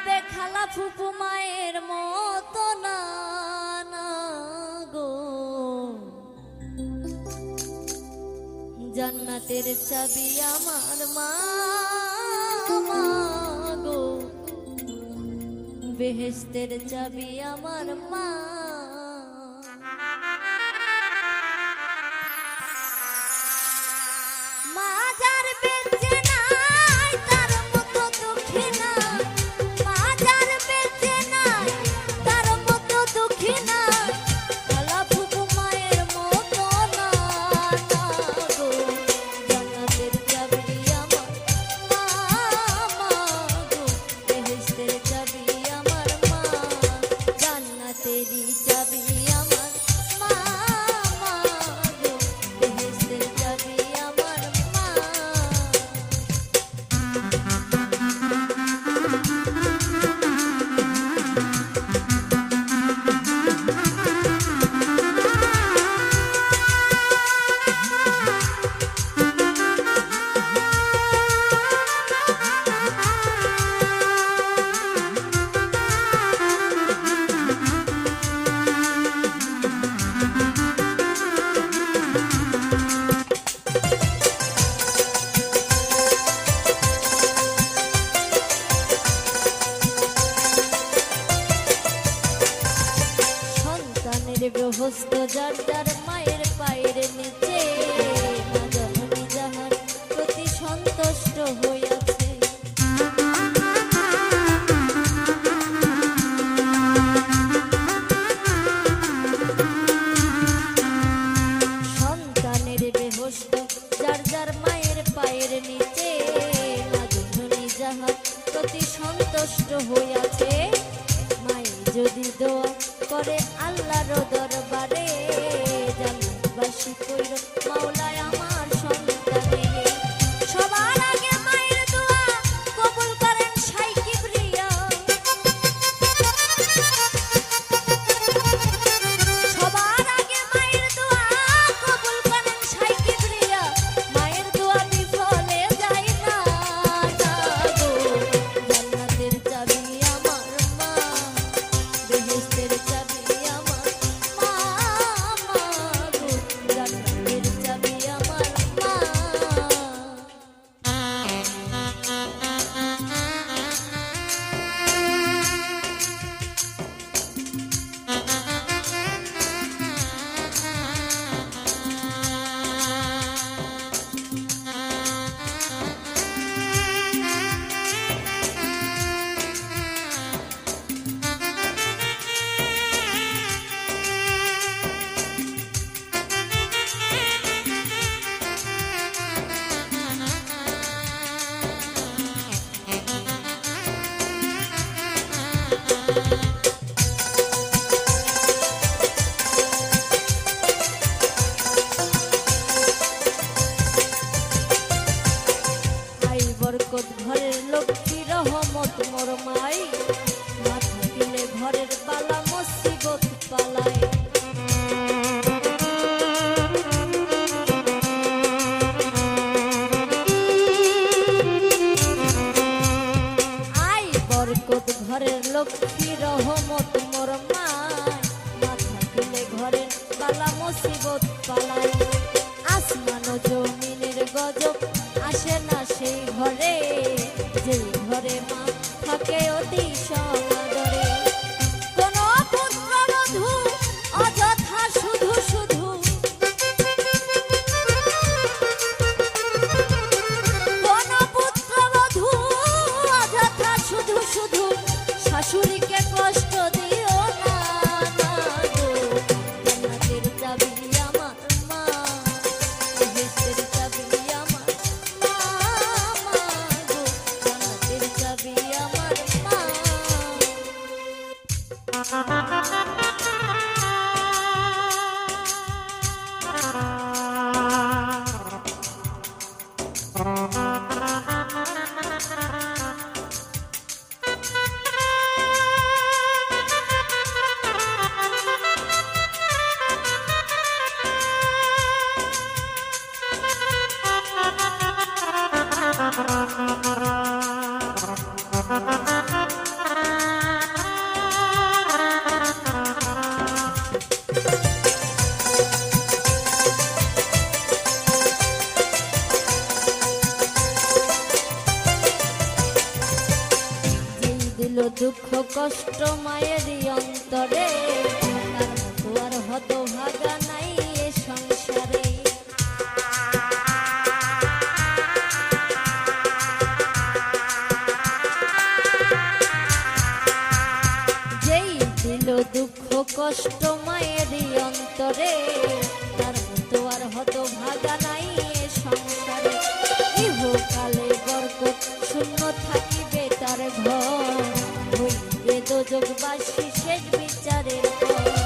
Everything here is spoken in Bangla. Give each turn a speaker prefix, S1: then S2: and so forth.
S1: তবে খালা ফুপু মায়ের মতো না গো। জান্নাতের চাবি আমার মা গো। বেহেস্তের চাবি আমার মা যার মায়ের পায়ের নিচে মা জননী যাহার প্রতি সন্তুষ্ট হইয়াছে। সন্তানের বেহস্ত, যার যার মায়ের পায়ের নিচে মা জননী যাহার প্রতি সন্তুষ্ট হইয়াছে। মায়ে যদি দোয়া করে আল্লাহর দরবারে Thank you. বরকত ঘরের লক্ষ্মী রহমত মোর মায় মাথা তুলে ঘরের পালা মুসিবত পালায় আসমান জমিনের গজব আসে না সেই ঘরে। যেই ঘরে মা থাকে অতি কষ্ট মায়েরই অন্তরে তার হত ভাগা নাই এ সংসারে। যেই দিল দুঃখ কষ্ট মায়েরই অন্তরে তার মতো আর হত ভাগা নাই she should be studied for.